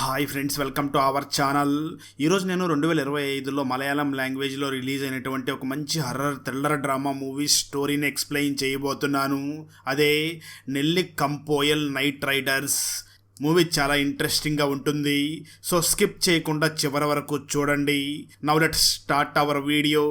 Hi friends welcome to our channel. ఈరోజు నేను రెండు వేల ఇరవై ఐదులో మలయాళం లాంగ్వేజ్లో రిలీజ్ అయినటువంటి ఒక మంచి హర్రర్ థ్రిల్లర్ డ్రామా మూవీ స్టోరీని ఎక్స్ప్లెయిన్ చేయబోతున్నాను. అదే నెల్లి కంపోయల్ నైట్ రైడర్స్ మూవీ చాలా ఇంట్రెస్టింగ్గా ఉంటుంది. సో స్కిప్ చేయకుండా చివరి వరకు చూడండి. Now let start our video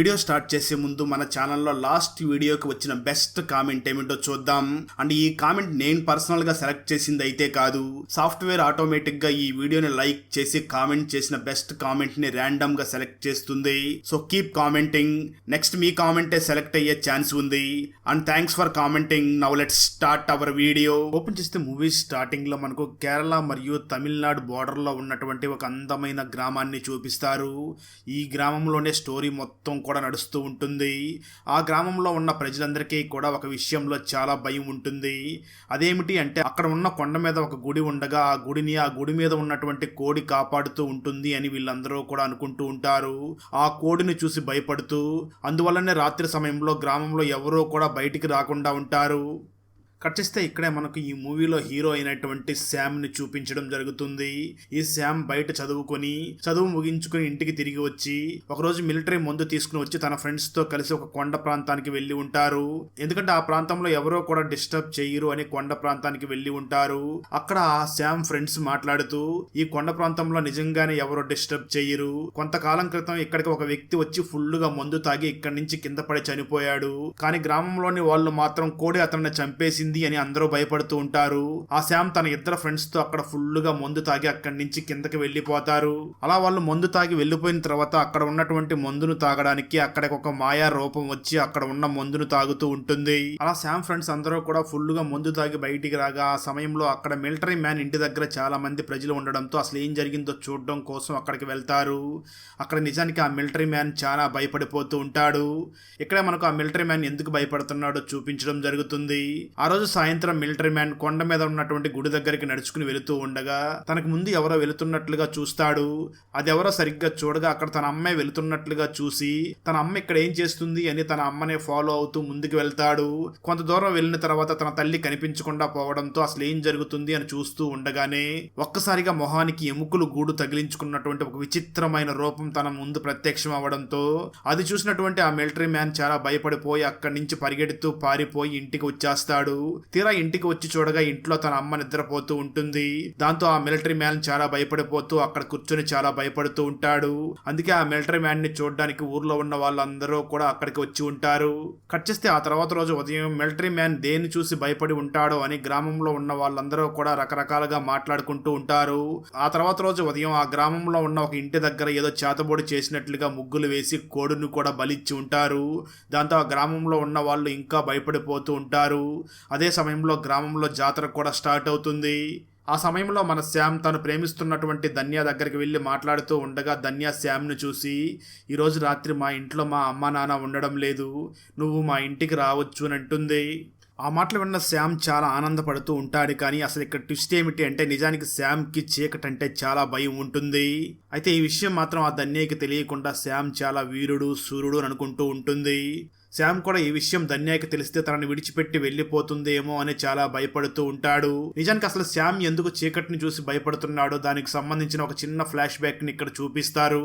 video start చేసే ముందు మన ఛానల్లో లాస్ట్ వీడియోకి వచ్చిన బెస్ట్ కామెంట్ ఏమిటో చూద్దాం. అండ్ ఈ కామెంట్ నేను పర్సనల్గా సెలెక్ట్ చేసింది అయితే కాదు. సాఫ్ట్వేర్ ఆటోమేటిక్గా ఈ వీడియోని లైక్ చేసి కామెంట్ చేసిన బెస్ట్ కామెంట్ని ర్యాండమ్గా సెలెక్ట్ చేస్తుంది. సో కీప్ కామెంటింగ్ నెక్స్ట్ మీ కామెంటే సెలెక్ట్ అయ్యే ఛాన్స్ ఉంది. And thanks for commenting now let start our video open చేస్తే మూవీ స్టార్టింగ్లో మనకు కేరళ మరియు తమిళనాడు బోర్డర్లో ఉన్నటువంటి ఒక అందమైన గ్రామాన్ని చూపిస్తారు. ఈ గ్రామంలోనే స్టోరీ మొత్తం కూడా నడుస్తూ ఉంటుంది. ఆ గ్రామంలో ఉన్న ప్రజలందరికీ కూడా ఒక విషయంలో చాలా భయం ఉంటుంది. అదేమిటి అంటే అక్కడ ఉన్న కొండ మీద ఒక గుడి ఉండగా ఆ గుడిని ఆ గుడి మీద ఉన్నటువంటి కోడి కాపాడుతూ ఉంటుంది అని వీళ్ళందరూ కూడా అనుకుంటూ ఉంటారు. ఆ కోడిని చూసి భయపడుతూ అందువల్లనే రాత్రి సమయంలో గ్రామంలో ఎవరూ కూడా బయటికి రాకుండా ఉంటారు. కట్ చేస్తే ఇక్కడే మనకు ఈ మూవీలో హీరో అయినటువంటి శామ్ని చూపించడం జరుగుతుంది. ఈ శామ్ బయట చదువుకొని చదువు ముగించుకొని ఇంటికి తిరిగి వచ్చి ఒకరోజు మిలిటరీ మందు తీసుకుని వచ్చి తన ఫ్రెండ్స్తో కలిసి ఒక కొండ ప్రాంతానికి వెళ్ళి ఉంటారు. ఎందుకంటే ఆ ప్రాంతంలో ఎవరో కూడా డిస్టర్బ్ చేయరు అని కొండ ప్రాంతానికి వెళ్ళి ఉంటారు. అక్కడ ఆ శామ్ ఫ్రెండ్స్ మాట్లాడుతూ ఈ కొండ ప్రాంతంలో నిజంగానే ఎవరో డిస్టర్బ్ చేయరు. కొంతకాలం క్రితం ఇక్కడికి ఒక వ్యక్తి వచ్చి ఫుల్గా మందు తాగి ఇక్కడి నుంచి కింద పడి చనిపోయాడు. కానీ గ్రామంలోని వాళ్ళు మాత్రం కోడి అతన్ని చంపేసింది. అని అందరూ భయపడుతూ ఉంటారు. ఆ శామ్ తన ఇద్దరు ఫ్రెండ్స్తో అక్కడ ఫుల్గా మందు తాగి అక్కడి నుంచి కిందకి వెళ్ళిపోతారు. అలా వాళ్ళు మందు తాగి వెళ్ళిపోయిన తర్వాత అక్కడ ఉన్నటువంటి మందును తాగడానికి అక్కడికి ఒక మాయా రూపం వచ్చి అక్కడ ఉన్న మందును తాగుతూ ఉంటుంది. అలా శామ్ ఫ్రెండ్స్ అందరూ కూడా ఫుల్గా మందు తాగి బయటికి రాగా ఆ సమయంలో అక్కడ మిలిటరీ మ్యాన్ ఇంటి దగ్గర చాలా మంది ప్రజలు ఉండడంతో అసలు ఏం జరిగిందో చూడడం కోసం అక్కడికి వెళ్తారు. అక్కడ నిజానికి ఆ మిలిటరీ మ్యాన్ చాలా భయపడిపోతూ ఉంటాడు. ఇక్కడే మనకు ఆ మిలిటరీ మ్యాన్ ఎందుకు భయపడుతున్నాడో చూపించడం జరుగుతుంది. ఆ రోజు సాయంత్రం మిలిటరీ మ్యాన్ కొండ మీద ఉన్నటువంటి గుడి దగ్గరికి నడుచుకుని వెళుతూ ఉండగా తనకు ముందు ఎవరో వెళుతున్నట్లుగా చూస్తాడు. అది ఎవరో సరిగ్గా చూడగా అక్కడ తన అమ్మాయి వెళుతున్నట్లుగా చూసి తన అమ్మ ఇక్కడ ఏం చేస్తుంది అని తన అమ్మనే ఫాలో అవుతూ ముందుకు వెళ్తాడు. కొంత దూరం వెళ్ళిన తర్వాత తన తల్లి కనిపించకుండా పోవడంతో అసలు ఏం జరుగుతుంది అని చూస్తూ ఉండగానే ఒక్కసారిగా మొహానికి ఎముకలు గూడు తగిలించుకున్నటువంటి ఒక విచిత్రమైన రూపం తన ముందు ప్రత్యక్షం అవడంతో అది చూసినటువంటి ఆ మిలిటరీ మ్యాన్ చాలా భయపడిపోయి అక్కడి నుంచి పరిగెడుతూ పారిపోయి ఇంటికి వచ్చేస్తాడు. తీరా ఇంటికి వచ్చి చూడగా ఇంట్లో తన అమ్మ నిద్రపోతూ ఉంటుంది. దాంతో ఆ మిలిటరీ మ్యాన్ చాలా భయపడిపోతూ అక్కడ కూర్చొని చాలా భయపడుతూ ఉంటాడు. అందుకే ఆ మిలిటరీ మ్యాన్ని చూడడానికి ఊర్లో ఉన్న వాళ్ళందరూ కూడా అక్కడికి వచ్చి ఉంటారు. కట్ చేస్తే ఆ తర్వాత రోజు ఉదయం మిలిటరీ మ్యాన్ దేన్ని చూసి భయపడి ఉంటాడో అని గ్రామంలో ఉన్న వాళ్ళందరూ కూడా రకరకాలుగా మాట్లాడుకుంటూ ఉంటారు. ఆ తర్వాత రోజు ఉదయం ఆ గ్రామంలో ఉన్న ఒక ఇంటి దగ్గర ఏదో చేతబోడి చేసినట్లుగా ముగ్గులు వేసి కోడును కూడా బలిచ్చి ఉంటారు. దాంతో ఆ గ్రామంలో ఉన్న వాళ్ళు ఇంకా భయపడిపోతూ ఉంటారు. అదే సమయంలో గ్రామంలో జాతర కూడా స్టార్ట్ అవుతుంది. ఆ సమయంలో మన శ్యామ్ తను ప్రేమిస్తున్నటువంటి ధన్య దగ్గరికి వెళ్ళి మాట్లాడుతూ ఉండగా ధన్య శ్యామ్ను చూసి ఈరోజు రాత్రి మా ఇంట్లో మా అమ్మ నాన్న ఉండడం లేదు. నువ్వు మా ఇంటికి రావచ్చు అని అంటుంది. ఆ మాటలు విన్న శ్యామ్ చాలా ఆనందపడుతూ ఉంటాడు కానీ అసలు ఇక్కడ ట్విస్ట్ ఏమిటి అంటే నిజానికి శ్యామ్కి చీకటి అంటే చాలా భయం ఉంటుంది. అయితే ఈ విషయం మాత్రం ఆ ధన్యకి తెలియకుండా శ్యామ్ చాలా వీరుడు సూర్యుడు అని అనుకుంటూ ఉంటుంది. శామ్ కూడా ఈ విషయం ధన్యాకి తెలిస్తే తనని విడిచిపెట్టి వెళ్ళిపోతుందేమో అని చాలా భయపడుతూ ఉంటాడు. నిజానికి అసలు శామ్ ఎందుకు చీకటిని చూసి భయపడుతున్నాడో దానికి సంబంధించిన ఒక చిన్న ఫ్లాష్ బ్యాక్ని ఇక్కడ చూపిస్తారు.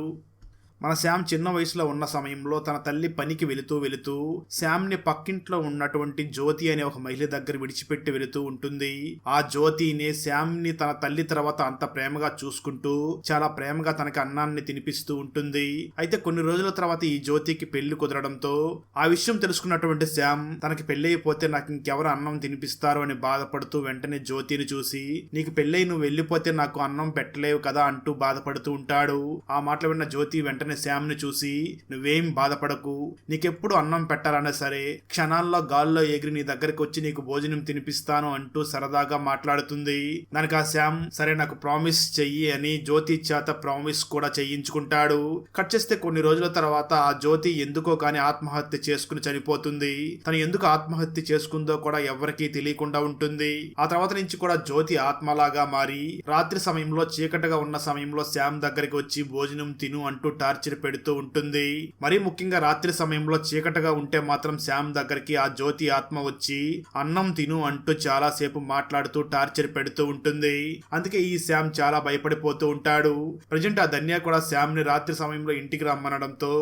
మన శామ్ చిన్న వయసులో ఉన్న సమయంలో తన తల్లి పనికి వెళుతూ వెళుతూ శామ్ని పక్కింట్లో ఉన్నటువంటి జ్యోతి అనే ఒక మహిళ దగ్గర విడిచిపెట్టి వెళుతూ ఉంటుంది. ఆ జ్యోతిని శామ్ని తన తల్లి తర్వాత అంత ప్రేమగా చూసుకుంటూ చాలా ప్రేమగా తనకి అన్నాన్ని తినిపిస్తూ ఉంటుంది. అయితే కొన్ని రోజుల తర్వాత ఈ జ్యోతికి పెళ్ళి కుదరడంతో ఆ విషయం తెలుసుకున్నటువంటి శామ్ తనకి పెళ్ళి అయిపోతే నాకు ఇంకెవరు అన్నం తినిపిస్తారు అని బాధపడుతూ వెంటనే జ్యోతిని చూసి నీకు పెళ్ళై నువ్వు వెళ్ళిపోతే నాకు అన్నం పెట్టలేవు కదా అంటూ బాధపడుతూ ఉంటాడు. ఆ మాటలు విన్న జ్యోతి వెంటనే వెంటనే శ్యామ్ని చూసి నువ్వేం బాధపడకు. నీకెప్పుడు అన్నం పెట్టాలన్నా సరే క్షణాల్లో గాల్లో ఎగిరి నీ దగ్గరికి వచ్చి నీకు భోజనం తినిపిస్తాను అంటూ సరదాగా మాట్లాడుతుంది. దానికి ఆ శ్యామ్ సరే నాకు ప్రామిస్ చెయ్యి అని జ్యోతి చేత ప్రామిస్ కూడా చేయించుకుంటాడు. కట్ చేస్తే కొన్ని రోజుల తర్వాత ఆ జ్యోతి ఎందుకో కానీ ఆత్మహత్య చేసుకుని చనిపోతుంది. తను ఎందుకు ఆత్మహత్య చేసుకుందో కూడా ఎవరికీ తెలియకుండా ఉంటుంది. ఆ తర్వాత నుంచి కూడా జ్యోతి ఆత్మలాగా మారి రాత్రి సమయంలో చీకటిగా ఉన్న సమయంలో శ్యామ్ దగ్గరికి వచ్చి భోజనం తిను అంటూ టార్చర్ టార్చర్ పెడుతూ ఉంటుంది. మరీ ముఖ్యంగా రాత్రి సమయంలో చీకటగా ఉంటే మాత్రం శ్యామ్ దగ్గరికి ఆ జ్యోతి ఆత్మ వచ్చి అన్నం తిను అంటూ చాలా సేపు మాట్లాడుతూ టార్చర్ పెడుతూ ఉంటుంది. అందుకే ఈ శ్యామ్ చాలా భయపడిపోతూ ఉంటాడు. ప్రజెంట్ ఆ ధన్య కూడా శ్యామ్ని రాత్రి సమయంలో ఇంటికి రమ్మనడంతో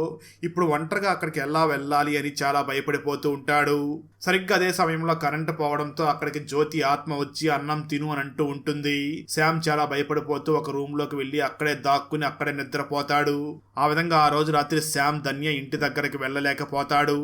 ఇప్పుడు ఒంటరిగా అక్కడికి ఎలా వెళ్ళాలి అని చాలా భయపడిపోతూ ఉంటాడు. సరిగ్గా అదే సమయంలో కరెంటు పోవడంతో అక్కడికి జ్యోతి ఆత్మ వచ్చి అన్నం తిను అని అంటూ ఉంటుంది. శ్యామ్ చాలా భయపడిపోతూ ఒక రూమ్లోకి వెళ్ళి అక్కడే దాక్కుని అక్కడే నిద్రపోతాడు. ఆ ఆ విధంగా ఆ రోజు రాత్రి శ్యామ్ ధన్య ఇంటి దగ్గరికి వెళ్ళలేకపోతాడు.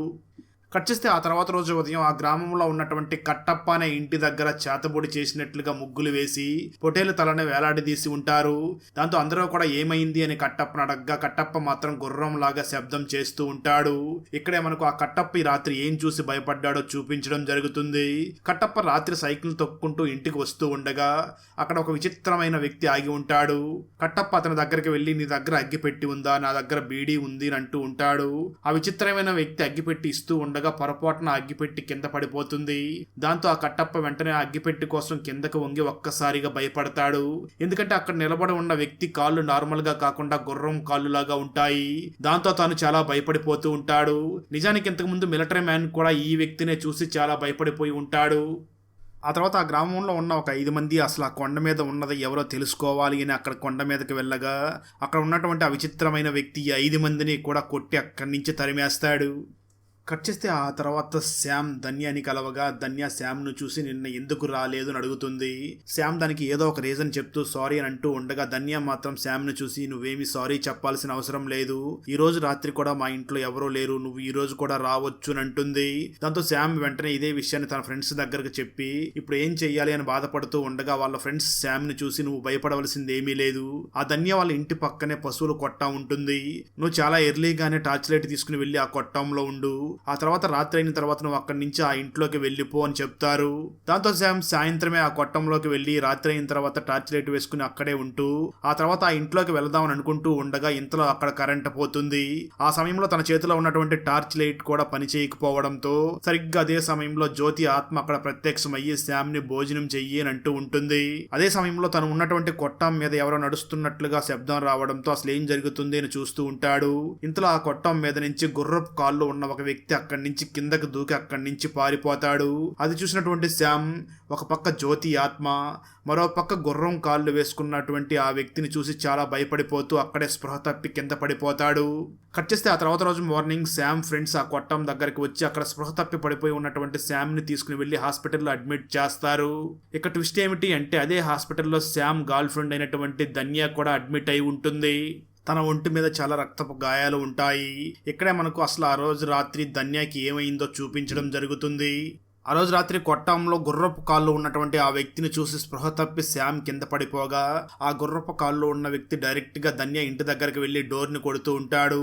కట్ చేస్తే ఆ తర్వాత రోజు ఉదయం ఆ గ్రామంలో ఉన్నటువంటి కట్టప్ప అనే ఇంటి దగ్గర చేతబొడి చేసినట్లుగా ముగ్గులు వేసి పొటేలు తలని వేలాడదీసి ఉంటారు. దాంతో అందరూ కూడా ఏమైంది అని కట్టప్పను అడగ్గా కట్టప్ప మాత్రం గుర్రం లాగా శబ్దం చేస్తూ ఉంటాడు. ఇక్కడే మనకు ఆ కట్టప్ప ఈ రాత్రి ఏం చూసి భయపడ్డాడో చూపించడం జరుగుతుంది. కట్టప్ప రాత్రి సైకిల్ తొక్కుంటూ ఇంటికి వస్తూ ఉండగా అక్కడ ఒక విచిత్రమైన వ్యక్తి ఆగి ఉంటాడు. కట్టప్ప అతని దగ్గరికి వెళ్ళి నీ దగ్గర అగ్గిపెట్టి ఉందా? నా దగ్గర బీడీ ఉంది అని అంటూ ఉంటాడు. ఆ విచిత్రమైన వ్యక్తి అగ్గిపెట్టి ఇస్తూ ఉండగా పొరపాటున అగ్గిపెట్టి కింద పడిపోతుంది. దాంతో ఆ కట్టప్ప వెంటనే అగ్గిపెట్టి కోసం కిందకు వంగి ఒక్కసారిగా భయపడతాడు. ఎందుకంటే అక్కడ నిలబడి ఉన్న వ్యక్తి కాళ్ళు నార్మల్గా కాకుండా గుర్రం కాళ్ళు లాగా ఉంటాయి. దాంతో తాను చాలా భయపడిపోతూ ఉంటాడు. నిజానికి ఇంతకు ముందు మిలిటరీ మ్యాన్ కూడా ఈ వ్యక్తినే చూసి చాలా భయపడిపోయి ఉంటాడు. ఆ తర్వాత ఆ గ్రామంలో ఉన్న ఒక ఐదు మంది అసలు ఆ కొండ మీద ఉన్నది ఎవరో తెలుసుకోవాలి అని అక్కడ కొండ మీదకి వెళ్ళగా అక్కడ ఉన్నటువంటి ఆ విచిత్రమైన వ్యక్తి ఐదు మందిని కూడా కొట్టి అక్కడి నుంచి తరిమేస్తాడు. కట్ చేస్తే ఆ తర్వాత శ్యామ్ ధన్యాని కలవగా ధన్య శ్యామ్ను చూసి నిన్న ఎందుకు రాలేదు అని అడుగుతుంది. శ్యామ్ దానికి ఏదో ఒక రీజన్ చెప్తూ సారీ అని అంటూ ఉండగా ధన్య మాత్రం శ్యామ్ను చూసి నువ్వేమి సారీ చెప్పాల్సిన అవసరం లేదు. ఈ రోజు రాత్రి కూడా మా ఇంట్లో ఎవరూ లేరు నువ్వు ఈ రోజు కూడా రావచ్చు అని అంటుంది. దాంతో శ్యామ్ వెంటనే ఇదే విషయాన్ని తన ఫ్రెండ్స్ దగ్గరకు చెప్పి ఇప్పుడు ఏం చెయ్యాలి అని బాధపడుతూ ఉండగా వాళ్ళ ఫ్రెండ్స్ శ్యామ్ని చూసి నువ్వు భయపడవలసింది ఏమీ లేదు. ఆ ధన్య వాళ్ళ ఇంటి పక్కనే పశువులు కొట్టా ఉంటుంది. నువ్వు చాలా ఎర్లీగానే టార్చ్ లైట్ తీసుకుని వెళ్ళి ఆ కొట్టంలో ఉండు. ఆ తర్వాత రాత్రి అయిన తర్వాత నువ్వు అక్కడి నుంచి ఆ ఇంట్లోకి వెళ్ళిపో అని చెప్తారు. దాంతో శామ్ సాయంత్రమే ఆ కొట్టంలోకి వెళ్ళి రాత్రి అయిన తర్వాత టార్చ్ లైట్ వేసుకుని అక్కడే ఉంటూ ఆ తర్వాత ఆ ఇంట్లోకి వెళదామని అనుకుంటూ ఉండగా ఇంతలో అక్కడ కరెంట్ పోతుంది. ఆ సమయంలో తన చేతిలో ఉన్నటువంటి టార్చ్ లైట్ కూడా పని చేయకపోవడంతో సరిగ్గా అదే సమయంలో జ్యోతి ఆత్మ అక్కడ ప్రత్యక్షమయ్యి శామ్ని భోజనం చెయ్యి అని అంటూ ఉంటుంది. అదే సమయంలో తను ఉన్నటువంటి కొట్టం మీద ఎవరో నడుస్తున్నట్లుగా శబ్దం రావడంతో అసలు ఏం జరుగుతుంది అని చూస్తూ ఉంటాడు. ఇంతలో ఆ కొట్టం మీద నుంచి గుర్రపు కాళ్ళు ఉన్న ఒక వ్యక్తి వ్యక్తి అక్కడి నుంచి కిందకు దూకి అక్కడి నుంచి పారిపోతాడు. అది చూసినటువంటి శ్యామ్ ఒక పక్క జ్యోతి ఆత్మ మరో పక్క గుర్రం కాళ్ళు వేసుకున్నటువంటి ఆ వ్యక్తిని చూసి చాలా భయపడిపోతూ అక్కడే స్పృహ తప్పి కింద పడిపోతాడు. కట్ చేస్తే ఆ తర్వాత రోజు మార్నింగ్ శామ్ ఫ్రెండ్స్ ఆ కొట్టం దగ్గరికి వచ్చి అక్కడ స్పృహ తప్పి పడిపోయి ఉన్నటువంటి శామ్ని తీసుకుని వెళ్ళి హాస్పిటల్లో అడ్మిట్ చేస్తారు. ఇక ట్విస్ట్ ఏమిటి అంటే అదే హాస్పిటల్లో శామ్ గర్ల్ ఫ్రెండ్ అయినటువంటి ధన్య కూడా అడ్మిట్ అయి ఉంటుంది. తన ఒంటి మీద చాలా రక్తపు గాయాలు ఉంటాయి. ఇక్కడే మనకు అసలు ఆ రోజు రాత్రి ధన్యాకి ఏమైందో చూపించడం జరుగుతుంది. ఆ రోజు రాత్రి కొట్టంలో గుర్రపు కాళ్ళు ఉన్నటువంటి ఆ వ్యక్తిని చూసి స్పృహ తప్పి శామ్ కింద పడిపోగా ఆ గుర్రపు కాళ్ళు ఉన్న వ్యక్తి డైరెక్ట్గా ధన్య ఇంటి దగ్గరికి వెళ్ళి డోర్ని కొడుతూ ఉంటాడు.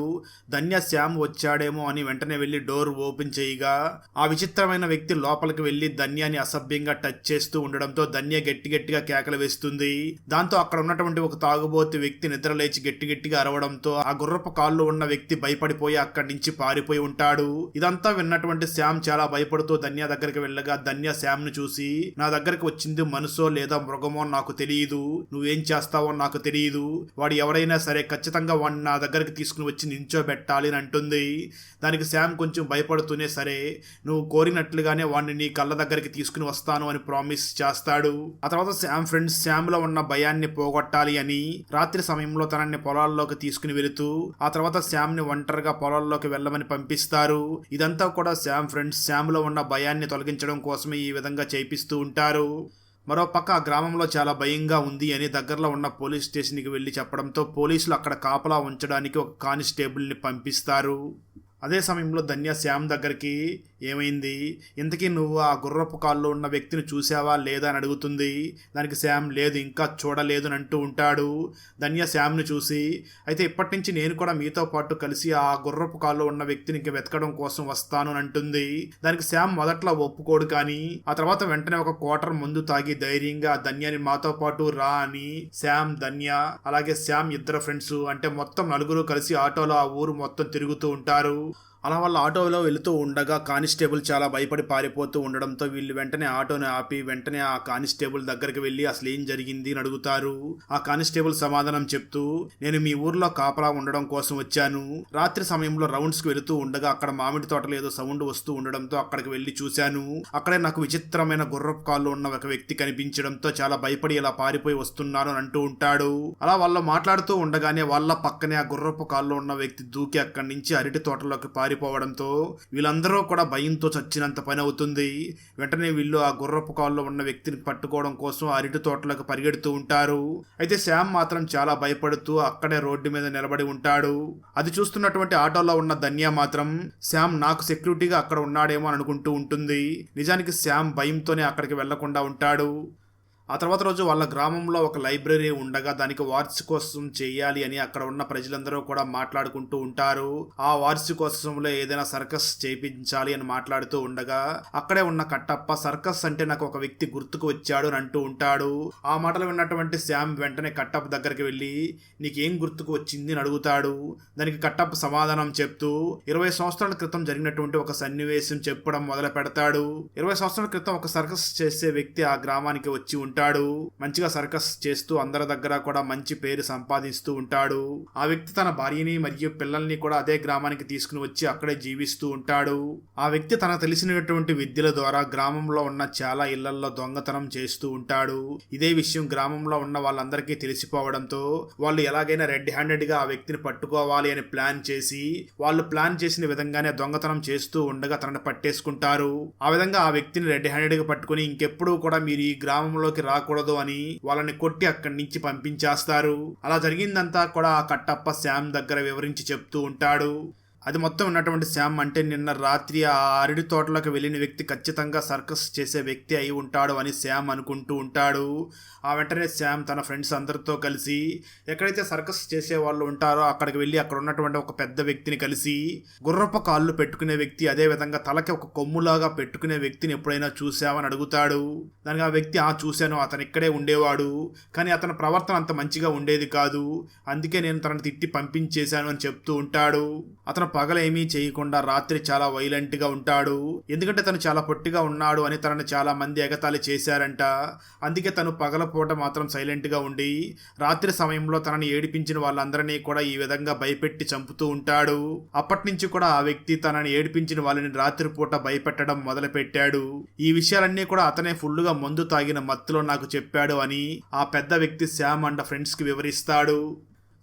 ధన్య శామ్ వచ్చాడేమో అని వెంటనే వెళ్ళి డోర్ ఓపెన్ చేయగా ఆ విచిత్రమైన వ్యక్తి లోపలికి వెళ్ళి ధన్యాని అసభ్యంగా టచ్ చేస్తూ ఉండడంతో ధన్య గట్టి గట్టిగా కేకలు వేస్తుంది. దాంతో అక్కడ ఉన్నటువంటి ఒక తాగుబోతు వ్యక్తి నిద్రలేచి గట్టి గట్టిగా అరవడంతో ఆ గుర్రపు కాళ్ళు ఉన్న వ్యక్తి భయపడిపోయి అక్కడి నుంచి పారిపోయి ఉంటాడు. ఇదంతా విన్నటువంటి శామ్ చాలా భయపడుతూ ధన్య దగ్గరికి వెళ్ళగా ధన్య శామ్ చూసి నా దగ్గరికి వచ్చింది మనసో లేదా మృగమో నాకు తెలియదు. నువ్వేం చేస్తావో నాకు తెలియదు. వాడు ఎవరైనా సరే ఖచ్చితంగా వాడిని నా దగ్గరికి తీసుకుని వచ్చి నించోబెట్టాలి అని అంటుంది. దానికి శామ్ కొంచెం భయపడుతూనే సరే నువ్వు కోరినట్లుగానే వాడిని నీ కళ్ళ దగ్గరికి తీసుకుని వస్తాను అని ప్రామిస్ చేస్తాడు. ఆ తర్వాత శామ్ ఫ్రెండ్స్ శామ్లో ఉన్న భయాన్ని పోగొట్టాలి అని రాత్రి సమయంలో తనని పొలాల్లోకి తీసుకుని వెళుతూ ఆ తర్వాత శ్యామ్ని ఒంటరిగా పొలాల్లోకి వెళ్ళమని పంపిస్తారు. ఇదంతా కూడా శామ్ ఫ్రెండ్స్ శామ్లో ఉన్న భయాన్ని తొలగించడం కోసమే ఈ విధంగా చేపిస్తూ ఉంటారు. మరో పక్క ఆ గ్రామంలో చాలా భయంగా ఉంది అని దగ్గరలో ఉన్న పోలీస్ స్టేషన్కి వెళ్ళి చెప్పడంతో పోలీసులు అక్కడ కాపలా ఉంచడానికి ఒక కానిస్టేబుల్ని పంపిస్తారు. అదే సమయంలో ధన్య శ్యామ్ దగ్గరికి ఏమైంది? ఇంతకీ నువ్వు ఆ గుర్రపు కాల్లో ఉన్న వ్యక్తిని చూసావా లేదా అని అడుగుతుంది. దానికి శ్యామ్ లేదు ఇంకా చూడలేదు అని అంటూ ఉంటాడు ధన్య శ్యామ్ని చూసి. అయితే ఇప్పటి నుంచి నేను కూడా మీతో పాటు కలిసి ఆ గుర్రపు కాల్లో ఉన్న వ్యక్తిని ఇంక వెతకడం కోసం వస్తాను అని అంటుంది. దానికి శ్యామ్ మొదట్లో ఒప్పుకోడు కానీ ఆ తర్వాత వెంటనే ఒక క్వార్టర్ ముందు తాగి ధైర్యంగా ధన్యని మాతో పాటు రా అని శ్యామ్ ధన్య అలాగే శ్యామ్ ఇద్దరు ఫ్రెండ్స్ అంటే మొత్తం నలుగురు కలిసి ఆటోలో ఆ ఊరు మొత్తం తిరుగుతూ ఉంటారు. అలా వాళ్ళ ఆటోలో వెళుతూ ఉండగా కానిస్టేబుల్ చాలా భయపడి పారిపోతూ ఉండడంతో వీళ్ళు వెంటనే ఆటోని ఆపి వెంటనే ఆ కానిస్టేబుల్ దగ్గరికి వెళ్ళి అసలు ఏం జరిగింది అని అడుగుతారు. ఆ కానిస్టేబుల్ సమాధానం చెప్తూ నేను మీ ఊర్లో కాపలా ఉండడం కోసం వచ్చాను. రాత్రి సమయంలో రౌండ్స్కి వెళుతూ ఉండగా అక్కడ మామిడి తోటలో ఏదో సౌండ్ వస్తూ ఉండడంతో అక్కడికి వెళ్ళి చూశాను. అక్కడే నాకు విచిత్రమైన గుర్రపు కాళ్ళు ఉన్న ఒక వ్యక్తి కనిపించడంతో చాలా భయపడి ఇలా పారిపోయి వస్తున్నాను అని అంటూ ఉంటాడు. అలా వాళ్ళు మాట్లాడుతూ ఉండగానే వాళ్ళ పక్కనే ఆ గుర్రపు కాళ్ళు ఉన్న వ్యక్తి దూకి అక్కడి నుంచి అరటి తోటలోకి పారి పారిపోవడంతో వీళ్ళందరూ కూడా భయంతో చచ్చినంత పని అవుతుంది. వెంటనే వీళ్ళు ఆ గుర్రపు కాల్లో ఉన్న వ్యక్తిని పట్టుకోవడం కోసం ఆ అరటి తోటలోకి పరిగెడుతూ ఉంటారు. అయితే శ్యామ్ మాత్రం చాలా భయపడుతూ అక్కడే రోడ్డు మీద నిలబడి ఉంటాడు. అది చూస్తున్నటువంటి ఆటోలో ఉన్న ధన్య మాత్రం శ్యామ్ నాకు సెక్యూరిటీగా అక్కడ ఉన్నాడేమో అని అనుకుంటూ ఉంటుంది. నిజానికి శ్యామ్ భయంతోనే అక్కడికి వెళ్ళకుండా ఉంటాడు. ఆ తర్వాత రోజు వాళ్ళ గ్రామంలో ఒక లైబ్రరీ ఉండగా దానికి వార్షికోత్సవం చేయాలి అని అక్కడ ఉన్న ప్రజలందరూ కూడా మాట్లాడుకుంటూ ఉంటారు. ఆ వార్షికోత్సవంలో ఏదైనా సర్కస్ చేయించాలి అని మాట్లాడుతూ ఉండగా అక్కడే ఉన్న కట్టప్ప సర్కస్ అంటే నాకు ఒక వ్యక్తి గుర్తుకు వచ్చాడు అని అంటూ ఉంటాడు. ఆ మాటలు విన్నటువంటి శ్యామ్ వెంటనే కట్టప్ప దగ్గరికి వెళ్ళి నీకేం గుర్తుకు వచ్చింది అని అడుగుతాడు. దానికి కట్టప్ప సమాధానం చెప్తూ ఇరవై సంవత్సరాల క్రితం జరిగినటువంటి ఒక సన్నివేశం చెప్పడం మొదలు పెడతాడు ఇరవై సంవత్సరాల క్రితం ఒక సర్కస్ చేసే వ్యక్తి ఆ గ్రామానికి వచ్చి ఉంటాడు ఉంటాడు. మంచిగా సర్కస్ చేస్తూ అందరి దగ్గర కూడా మంచి పేరు సంపాదిస్తూ ఉంటాడు. ఆ వ్యక్తి తన భార్యని మరియు పిల్లల్ని కూడా అదే గ్రామానికి తీసుకుని వచ్చి అక్కడే జీవిస్తూ ఉంటాడు. ఆ వ్యక్తి తనకు తెలిసినటువంటి విద్యల ద్వారా గ్రామంలో ఉన్న చాలా ఇళ్ళలో దొంగతనం చేస్తూ ఉంటాడు. ఇదే విషయం గ్రామంలో ఉన్న వాళ్ళందరికీ తెలిసిపోవడంతో వాళ్ళు ఎలాగైనా రెడ్ హ్యాండెడ్గా ఆ వ్యక్తిని పట్టుకోవాలి అని ప్లాన్ చేసి వాళ్ళు ప్లాన్ చేసిన విధంగానే దొంగతనం చేస్తూ ఉండగా తనని పట్టేసుకుంటారు. ఆ విధంగా ఆ వ్యక్తిని రెడ్ హ్యాండెడ్గా పట్టుకుని ఇంకెప్పుడు కూడా మీరు ఈ గ్రామంలోకి రాకూడదు అని వాళ్ళని కొట్టి అక్కడి నుంచి పంపించేస్తారు. అలా జరిగిందంతా కూడా ఆ కట్టప్ప శ్యామ్ దగ్గర వివరించి చెప్తూ ఉంటాడు. అది మొత్తం ఉన్నటువంటి శ్యామ్ అంటే నిన్న రాత్రి ఆ అరటి తోటలోకి వెళ్ళిన వ్యక్తి ఖచ్చితంగా సర్కస్ చేసే వ్యక్తి అయి ఉంటాడు అని శ్యామ్ అనుకుంటూ ఉంటాడు. ఆ వెంటనే శ్యామ్ తన ఫ్రెండ్స్ అందరితో కలిసి ఎక్కడైతే సర్కస్ చేసే వాళ్ళు ఉంటారో అక్కడికి వెళ్ళి అక్కడ ఉన్నటువంటి ఒక పెద్ద వ్యక్తిని కలిసి గుర్రపు కాళ్ళు పెట్టుకునే వ్యక్తి అదే విధంగా తలకి ఒక కొమ్ములాగా పెట్టుకునే వ్యక్తిని ఎప్పుడైనా చూసావని అడుగుతాడు. దానికి ఆ వ్యక్తి ఆ చూశాను అతను ఇక్కడే ఉండేవాడు కానీ అతని ప్రవర్తన అంత మంచిగా ఉండేది కాదు అందుకే నేను తనను తిట్టి పంపించేశాను అని చెప్తూ ఉంటాడు. అతను పగలేమీ చేయకుండా రాత్రి చాలా వైలెంట్గా ఉంటాడు. ఎందుకంటే తను చాలా పొట్టిగా ఉన్నాడు అని తనని చాలా మంది ఎగతాళి చేశారంట. అందుకే తను పగలపూట మాత్రం సైలెంట్గా ఉండి రాత్రి సమయంలో తనని ఏడిపించిన వాళ్ళందరినీ కూడా ఈ విధంగా భయపెట్టి చంపుతూ ఉంటాడు. అప్పటి నుంచి కూడా ఆ వ్యక్తి తనని ఏడిపించిన వాళ్ళని రాత్రిపూట భయపెట్టడం మొదలుపెట్టాడు. ఈ విషయాలన్నీ కూడా అతనే ఫుల్లుగా మందు తాగిన మత్తులో నాకు చెప్పాడు అని ఆ పెద్ద వ్యక్తి శ్యామ్ అండ్ ఫ్రెండ్స్కి వివరిస్తాడు.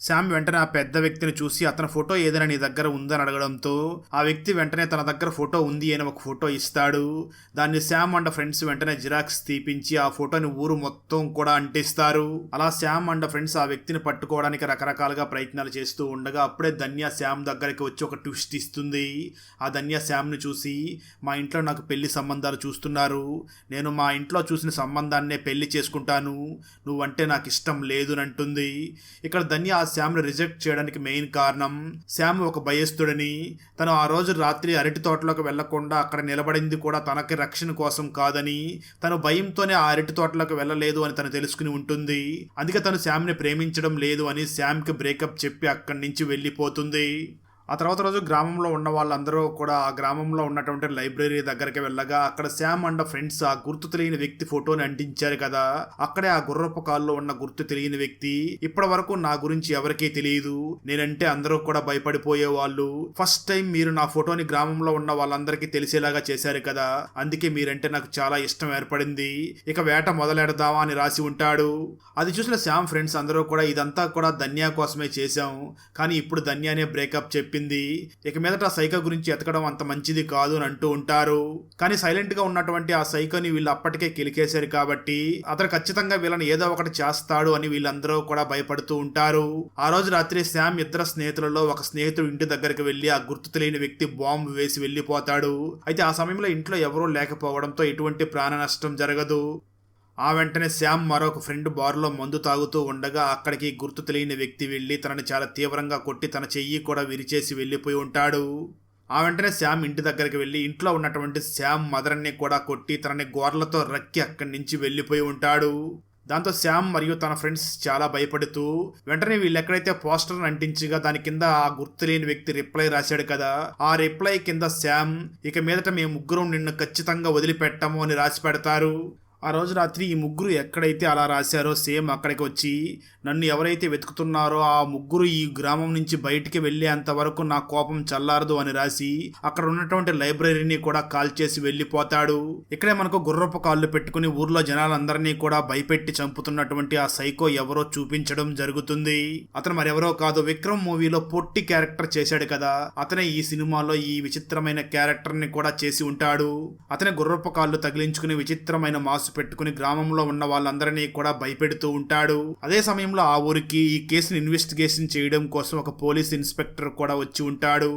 శామ్ వెంటనే ఆ పెద్ద వ్యక్తిని చూసి అతని ఫోటో ఏదైనా నీ దగ్గర ఉందని అడగడంతో ఆ వ్యక్తి వెంటనే తన దగ్గర ఫోటో ఉంది అని ఒక ఫోటో ఇస్తాడు. దాన్ని శామ్ అండ్ ఫ్రెండ్స్ వెంటనే జిరాక్స్ తీపించి ఆ ఫోటోని ఊరు మొత్తం కూడా అంటిస్తారు. అలా శామ్ అండ్ ఫ్రెండ్స్ ఆ వ్యక్తిని పట్టుకోవడానికి రకరకాలుగా ప్రయత్నాలు చేస్తూ ఉండగా అప్పుడే ధన్య శామ్ దగ్గరికి వచ్చి ఒక ట్విస్ట్ ఇస్తుంది. ఆ ధన్య శామ్ని చూసి మా ఇంట్లో నాకు పెళ్ళి సంబంధాలు చూస్తున్నారు. నేను మా ఇంట్లో చూసిన సంబంధాన్నే పెళ్ళి చేసుకుంటాను. నువ్వంటే నాకు ఇష్టం లేదు అని అంటుంది ఇక్కడ ధన్య ఆ శ్యామ్ను రిజెక్ట్ చేయడానికి మెయిన్ కారణం శ్యామ్ ఒక భయస్థుడని తను ఆ రోజు రాత్రి అరటి తోటలోకి వెళ్ళకుండా అక్కడ నిలబడింది కూడా తనకి రక్షణ కోసం కాదని. తను భయంతోనే ఆ అరటి తోటలోకి వెళ్ళలేదు అని తను తెలుసుకుని ఉంటుంది. అందుకే తను శ్యామ్ని ప్రేమించడం లేదు అని శ్యామ్కి బ్రేకప్ చెప్పి అక్కడి నుంచి వెళ్ళిపోతుంది. ఆ తర్వాత రోజు గ్రామంలో ఉన్న వాళ్ళందరూ కూడా ఆ గ్రామంలో ఉన్నటువంటి లైబ్రరీ దగ్గరికి వెళ్ళగా అక్కడ శామ్ అండ్ ఫ్రెండ్స్ ఆ గుర్తు తెలియని వ్యక్తి ఫోటోని అంటించారు కదా. అక్కడే ఆ గుర్రపు కాల్లో ఉన్న గుర్తు తెలియని వ్యక్తి ఇప్పటి వరకు నా గురించి ఎవరికీ తెలియదు. నేనంటే అందరూ కూడా భయపడిపోయే వాళ్ళు. ఫస్ట్ టైం మీరు నా ఫోటోని గ్రామంలో ఉన్న వాళ్ళందరికీ తెలిసేలాగా చేశారు కదా. అందుకే మీరంటే నాకు చాలా ఇష్టం ఏర్పడింది. ఇక వేట మొదలెడదామా అని రాసి ఉంటాడు. అది చూసిన శ్యామ్ ఫ్రెండ్స్ అందరూ కూడా ఇదంతా కూడా ధన్యా కోసమే చేశాం. కానీ ఇప్పుడు ధన్యానే బ్రేకప్ చెప్పింది. ఇక మీదట ఆ సైకో గురించి ఎతకడం అంత మంచిది కాదు అని అంటూ ఉంటారు. కానీ సైలెంట్గా ఉన్నటువంటి ఆ సైకోని వీళ్ళు అప్పటికే కిలికేశారు కాబట్టి అతను ఖచ్చితంగా వీళ్ళని ఏదో ఒకటి చేస్తాడు అని వీళ్ళందరూ కూడా భయపడుతూ ఉంటారు. ఆ రోజు రాత్రి శామ్ ఇద్దరు స్నేహితులలో ఒక స్నేహితుడు ఇంటి దగ్గరికి వెళ్ళి ఆ గుర్తు తెలియని వ్యక్తి బాంబు వేసి వెళ్ళిపోతాడు అయితే ఆ సమయంలో ఇంట్లో ఎవరూ లేకపోవడంతో ఎటువంటి ప్రాణ నష్టం జరగదు. ఆ వెంటనే శ్యామ్ మరొక ఫ్రెండ్ బార్లో మందు తాగుతూ ఉండగా అక్కడికి గుర్తు తెలియని వ్యక్తి వెళ్ళి తనని చాలా తీవ్రంగా కొట్టి తన చెయ్యి కూడా విరిచేసి వెళ్ళిపోయి ఉంటాడు. ఆ వెంటనే శ్యామ్ ఇంటి దగ్గరికి వెళ్ళి ఇంట్లో ఉన్నటువంటి శ్యామ్ మదర్ని కూడా కొట్టి తనని గోర్లతో రక్కి అక్కడి నుంచి వెళ్ళిపోయి ఉంటాడు. దాంతో శ్యామ్ మరియు తన ఫ్రెండ్స్ చాలా భయపడుతూ వెంటనే వీళ్ళు ఎక్కడైతే పోస్టర్ అంటించగా దాని కింద ఆ గుర్తులేని వ్యక్తి రిప్లై రాశాడు కదా ఆ రిప్లై కింద శ్యామ్ ఇక మీదట మేము ముగ్గురం నిన్ను ఖచ్చితంగా వదిలిపెట్టము అని రాసి పెడతారు. ఆ రోజు రాత్రి ఈ ముగ్గురు ఎక్కడైతే అలా రాశారో సేమ్ అక్కడికి వచ్చి నన్ను ఎవరైతే వెతుకుతున్నారో ఆ ముగ్గురు ఈ గ్రామం నుంచి బయటికి వెళ్ళేంత వరకు నా కోపం చల్లారదు అని రాసి అక్కడ ఉన్నటువంటి లైబ్రరీని కూడా కాల్ చేసి వెళ్ళిపోతాడు. ఇక్కడే మనకు గుర్రపు కాళ్ళు పెట్టుకుని ఊర్లో జనాలందరినీ కూడా భయపెట్టి చంపుతున్నటువంటి ఆ సైకో ఎవరో చూపించడం జరుగుతుంది. అతను మరెవరో కాదు విక్రమ్ మూవీలో పొట్టి క్యారెక్టర్ చేశాడు కదా. అతనే ఈ సినిమాలో ఈ విచిత్రమైన క్యారెక్టర్ని కూడా చేసి ఉంటాడు. అతనే గుర్రపు కాళ్ళు తగిలించుకుని విచిత్రమైన మాసు పెట్టుకుని గ్రామంలో ఉన్న వాళ్ళందరినీ కూడా భయపెడుతూ ఉంటాడు. అదే సమయంలో ఆ ఊరికి ఈ కేసుని ఇన్వెస్టిగేషన్ చేయడం కోసం ఒక పోలీస్ ఇన్స్పెక్టర్ కూడా వచ్చి ఉంటాడు.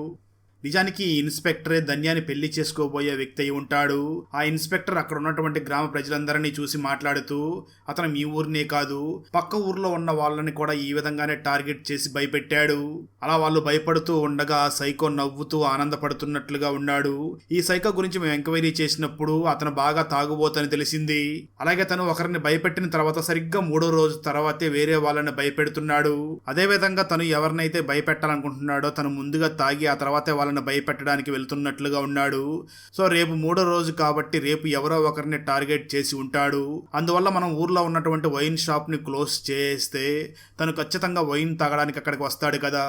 నిజానికి ఈ ఇన్స్పెక్టరే ధన్యాన్ని పెళ్ళి చేసుకోబోయే వ్యక్తి అయి ఉంటాడు. ఆ ఇన్స్పెక్టర్ అక్కడ ఉన్నటువంటి గ్రామ ప్రజలందరినీ చూసి మాట్లాడుతూ అతను మీ ఊరినే కాదు పక్క ఊర్లో ఉన్న వాళ్ళని కూడా ఈ విధంగానే టార్గెట్ చేసి భయపెట్టాడు. అలా వాళ్ళు భయపడుతూ ఉండగా సైకో నవ్వుతూ ఆనందపడుతున్నట్లుగా ఉన్నాడు. ఈ సైకో గురించి మేము ఎంక్వైరీ చేసినప్పుడు అతను బాగా తాగుబోతని తెలిసింది. అలాగే తను ఒకరిని భయపెట్టిన తర్వాత సరిగ్గా మూడో రోజు తర్వాతే వేరే వాళ్ళని భయపెడుతున్నాడు. అదే విధంగా తను ఎవరినైతే భయపెట్టాలనుకుంటున్నాడో తను ముందుగా తాగి ఆ తర్వాతే వాళ్ళని భయపెట్టడానికి వెళ్తున్నట్లుగా ఉన్నాడు. సో రేపు మూడో రోజు కాబట్టి రేపు ఎవరో ఒకరిని టార్గెట్ చేసి ఉంటాడు. అందువల్ల మనం ఊర్లో ఉన్నటువంటి వైన్ షాప్ని క్లోజ్ చేస్తే తను ఖచ్చితంగా వైన్ తాగడానికి అక్కడికి వస్తాడు కదా.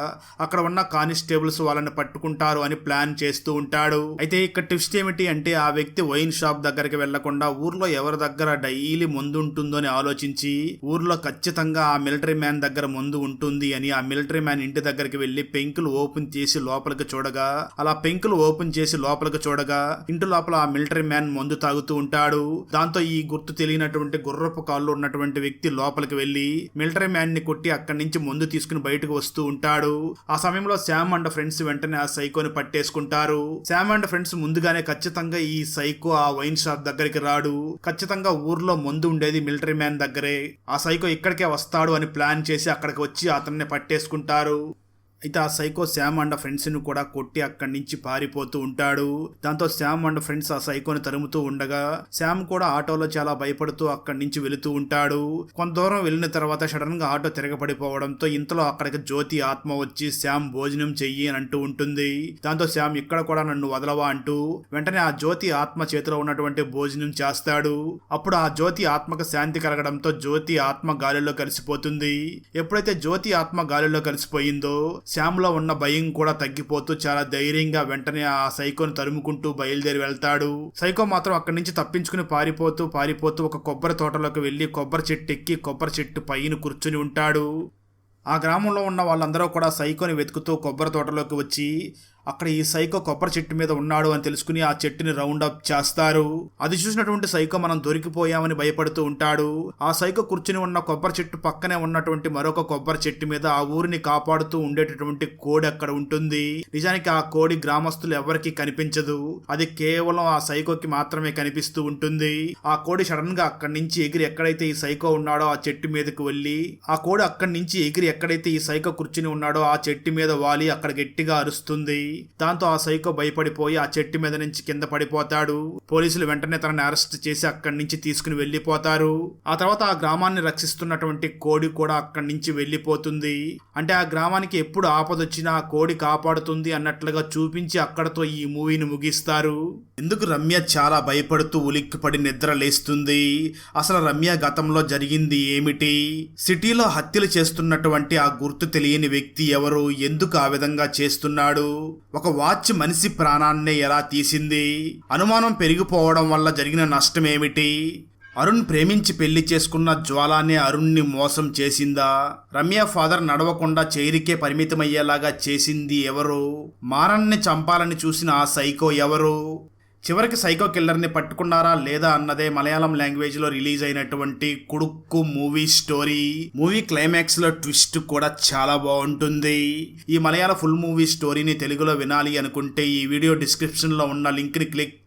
అక్కడ ఉన్న కానిస్టేబుల్స్ వాళ్ళని పట్టుకుంటారు అని ప్లాన్ చేస్తూ ఉంటాడు. అయితే ఇక్కడ ట్విస్ట్ ఏమిటి అంటే ఆ వ్యక్తి వైన్ షాప్ దగ్గరికి వెళ్ళకుండా ఊర్లో ఎవరి దగ్గర డైలీ ముందు ఉంటుందో అని ఆలోచించి ఊర్లో ఖచ్చితంగా ఆ మిలిటరీ మ్యాన్ దగ్గర ముందు ఉంటుంది అని ఆ మిలిటరీ మ్యాన్ ఇంటి దగ్గరికి వెళ్ళి పెంకులు ఓపెన్ చేసి లోపలికి చూడగా అలా పెంకులు ఓపెన్ చేసి లోపలికి చూడగా ఇంటి లోపల ఆ మిలిటరీ మ్యాన్ మందు తాగుతూ ఉంటాడు. దాంతో ఈ గుర్తు తెలియనటువంటి గుర్రపు కాళ్ళు ఉన్నటువంటి వ్యక్తి లోపలికి వెళ్ళి మిలిటరీ మ్యాన్ని కొట్టి అక్కడి నుంచి మందు తీసుకుని బయటకు వస్తూ ఉంటాడు. ఆ సమయంలో శామ్ అండ్ ఫ్రెండ్స్ వెంటనే ఆ సైకోని పట్టేసుకుంటారు. శామ్ అండ్ ఫ్రెండ్స్ ముందుగానే ఖచ్చితంగా ఈ సైకో ఆ వైన్ షాప్ దగ్గరికి రాడు. ఖచ్చితంగా ఊర్లో మందు ఉండేది మిలిటరీ మ్యాన్ దగ్గరే. ఆ సైకో ఇక్కడికే వస్తాడు అని ప్లాన్ చేసి అక్కడికి వచ్చి అతన్ని పట్టేసుకుంటారు. అయితే ఆ సైకో శామ్ అండ్ ఫ్రెండ్స్ని కూడా కొట్టి అక్కడి నుంచి పారిపోతూ ఉంటాడు. దాంతో శామ్ అండ్ ఫ్రెండ్స్ ఆ సైకోని తరుముతూ ఉండగా శామ్ కూడా ఆటోలో చాలా భయపడుతూ అక్కడి నుంచి వెళుతూ ఉంటాడు. కొంత దూరం వెళ్ళిన తర్వాత సడన్గా ఆటో తిరగబడిపోవడంతో ఇంతలో అక్కడికి జ్యోతి ఆత్మ వచ్చి శామ్ భోజనం చెయ్యి అని అంటూ ఉంటుంది. దాంతో శామ్ ఇక్కడ కూడా నన్ను వదలవా అంటూ వెంటనే ఆ జ్యోతి ఆత్మ చేతిలో ఉన్నటువంటి భోజనం చేస్తాడు. అప్పుడు ఆ జ్యోతి ఆత్మకు శాంతి కలగడంతో జ్యోతి ఆత్మ గాలిలో కలిసిపోతుంది. ఎప్పుడైతే జ్యోతి ఆత్మ గాలిలో కలిసిపోయిందో శ్యామ్లో ఉన్న భయం కూడా తగ్గిపోతూ చాలా ధైర్యంగా వెంటనే ఆ సైకోని తరుముకుంటూ బయలుదేరి వెళ్తాడు. సైకో మాత్రం అక్కడి నుంచి తప్పించుకుని పారిపోతూ పారిపోతూ ఒక కొబ్బరి తోటలోకి వెళ్ళి కొబ్బరి చెట్టు ఎక్కి కొబ్బరి చెట్టు పైన కూర్చుని ఉంటాడు. ఆ గ్రామంలో ఉన్న వాళ్ళందరూ కూడా సైకోని వెతుకుతూ కొబ్బరి తోటలోకి వచ్చి అక్కడ ఈ సైకో కొబ్బరి చెట్టు మీద ఉన్నాడు అని తెలుసుకుని ఆ చెట్టుని రౌండ్ అప్ చేస్తారు. అది చూసినటువంటి సైకో మనం దొరికిపోయామని భయపడుతూ ఉంటాడు. ఆ సైకో కూర్చుని ఉన్న కొబ్బరి చెట్టు పక్కనే ఉన్నటువంటి మరొక కొబ్బరి చెట్టు మీద ఆ ఊరిని కాపాడుతూ ఉండేటటువంటి కోడి అక్కడ ఉంటుంది. నిజానికి ఆ కోడి గ్రామస్తులు ఎవరికీ కనిపించదు. అది కేవలం ఆ సైకోకి మాత్రమే కనిపిస్తూ ఉంటుంది. ఆ కోడి సడన్గా అక్కడి నుంచి ఎగిరి ఎక్కడైతే ఈ సైకో ఉన్నాడో ఆ చెట్టు మీదకి వెళ్ళి ఆ కోడి అక్కడి నుంచి ఎగిరి ఎక్కడైతే ఈ సైకో కూర్చుని ఉన్నాడో ఆ చెట్టు మీద వాలి అక్కడ గట్టిగా అరుస్తుంది. దాంతో ఆ సైకో భయపడిపోయి ఆ చెట్టు మీద నుంచి కింద పడిపోతాడు. పోలీసులు వెంటనే తనని అరెస్ట్ చేసి అక్కడి నుంచి తీసుకుని వెళ్ళిపోతారు ఆ తర్వాత ఆ గ్రామాన్ని రక్షిస్తున్నటువంటి కోడి కూడా అక్కడి నుంచి వెళ్ళిపోతుంది అంటే ఆ గ్రామానికి ఎప్పుడు ఆపదొచ్చినా ఆ కోడి కాపాడుతుంది అన్నట్లుగా చూపించి అక్కడతో ఈ మూవీని ముగిస్తారు. ఎందుకు రమ్య చాలా భయపడుతూ ఉలిక్కిపడి నిద్ర లేస్తుంది? అసలు రమ్య గతంలో జరిగింది ఏమిటి? సిటీలో హత్యలు చేస్తున్నటువంటి ఆ గుర్తు తెలియని వ్యక్తి ఎవరు? ఎందుకు ఆ విధంగా చేస్తున్నాడు? ఒక వాచ్ మనిషి ప్రాణాన్ని ఎలా తీసింది? అనుమానం పెరిగిపోవడం వల్ల జరిగిన నష్టం ఏమిటి అరుణ్ ప్రేమించి పెళ్ళి చేసుకున్న జ్వాలానే అరుణ్ని మోసం చేసిందా? రమ్య ఫాదర్ నడవకుండా చైరికే పరిమితమయ్యేలాగా చేసింది ఎవరు? మారన్ని చంపాలని చూసిన ఆ సైకో ఎవరు? చివరికి సైకో కిల్లర్ని పట్టుకున్నారా లేదా అన్నదే మలయాళం లాంగ్వేజ్లో రిలీజ్ అయినటువంటి కుడుక్కు మూవీ స్టోరీ. మూవీ క్లైమాక్స్లో ట్విస్ట్ కూడా చాలా బాగుంటుంది. ఈ మలయాళ ఫుల్ మూవీ స్టోరీని తెలుగులో వినాలి అనుకుంటే ఈ వీడియో డిస్క్రిప్షన్లో ఉన్న లింక్ని క్లిక్